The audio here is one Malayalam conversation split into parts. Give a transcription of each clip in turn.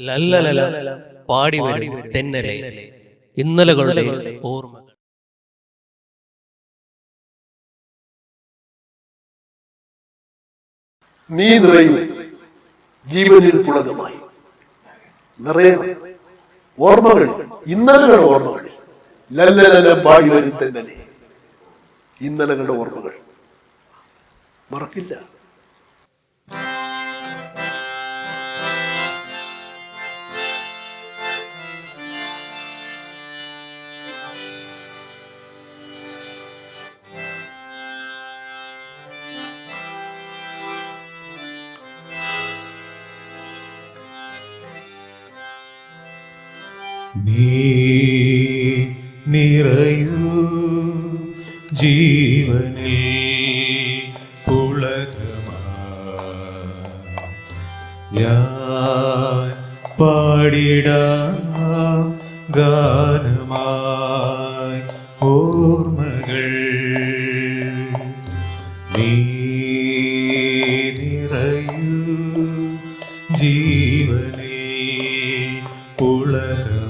ലല്ലലല പാടി വരും തെന്നലെ. ഇന്നലകളുടെ ഓർമ്മകൾ. നീ നിറയൂ ജീവനിൽ പുളകമായി. നിറയണം ഓർമ്മകൾ ഇന്നലകളുടെ ഓർമ്മകൾ. ലല്ലലല പാടി വരും തന്നെ ഇന്നലകളുടെ ഓർമ്മകൾ. മറക്കില്ല. നീ നിറയൂ ജീവനിൽ ഞാൻ പാടിടാം ഗാനമായി ഓർമ്മകൾ. നീ നിറയൂ ജീവനേ പുളകമാ.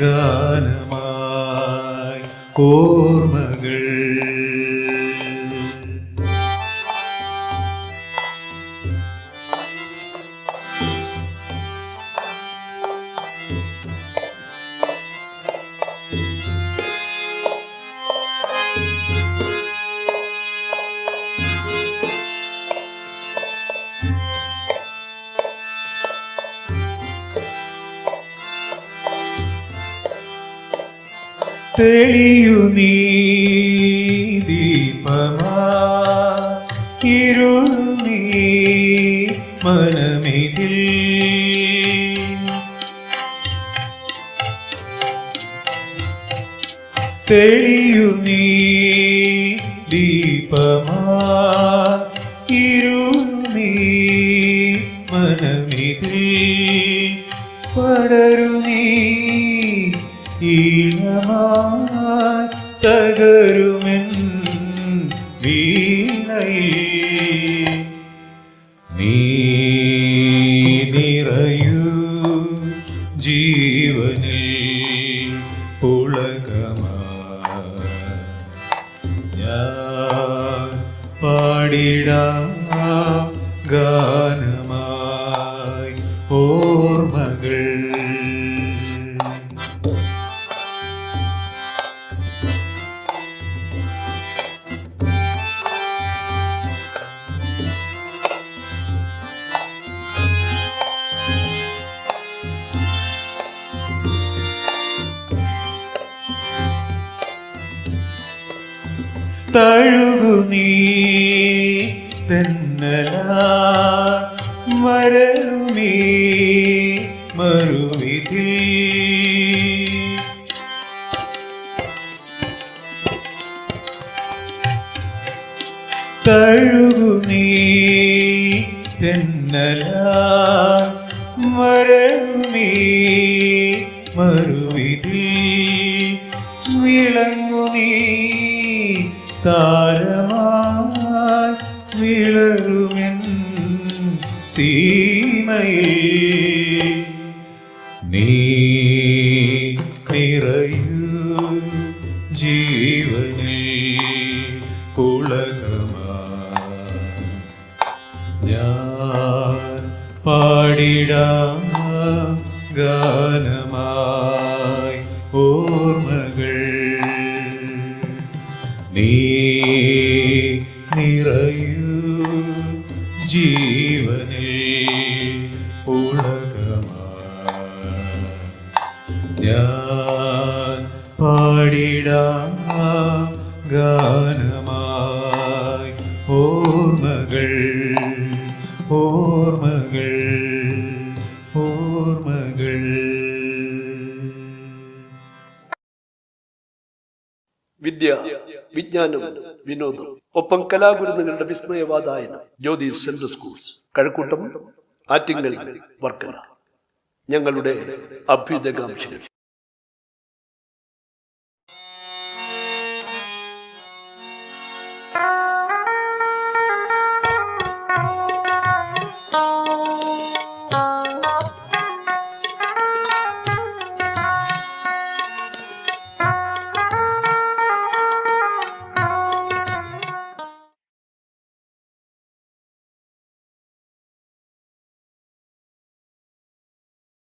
ഗാനമായി ഓർമ്മകൾ. തെളിയു നീ ദീപമാ ഇരുൾ മനമിതിൽ. തെളിയു നീ ദീപമാ ഇരുൾ മനമിതിൽ. പടരു നീ ഈണമായി പുളകമാ. ഞാൻ ഗാനമായി തഴുകു നീ. തെന്നല മരളുമീ മറുവിധി തഴുകു നീ. തെന്നല മരളുമീ മറുവിധി വിളങ്ങു നീ. താരമായി വിളറുമെൻ സീമയിൽ. നീ നിറയൂ ജീവനിൽ പുളകമാ ഞാൻ പാടിടാം ഗാനമായി. നീ നിറയൂ ജീവനിൽ ഉളകമാ. ഞാൻ പാടിടാം ഗാനമായി ഓർമ്മകൾ ഓർമ്മകൾ വിദ്യ വിജ്ഞാനം വിനോദം. ഒപ്പം കലാഗുരുന്നുകളുടെ വിസ്മയവാദായനം ജ്യോതി സെൻട്രൽ സ്കൂൾസ്. കഴക്കൂട്ടം ആറ്റിങ്ങൽ വർക്കല. ഞങ്ങളുടെ അഭ്യുതകാംക്ഷികൾ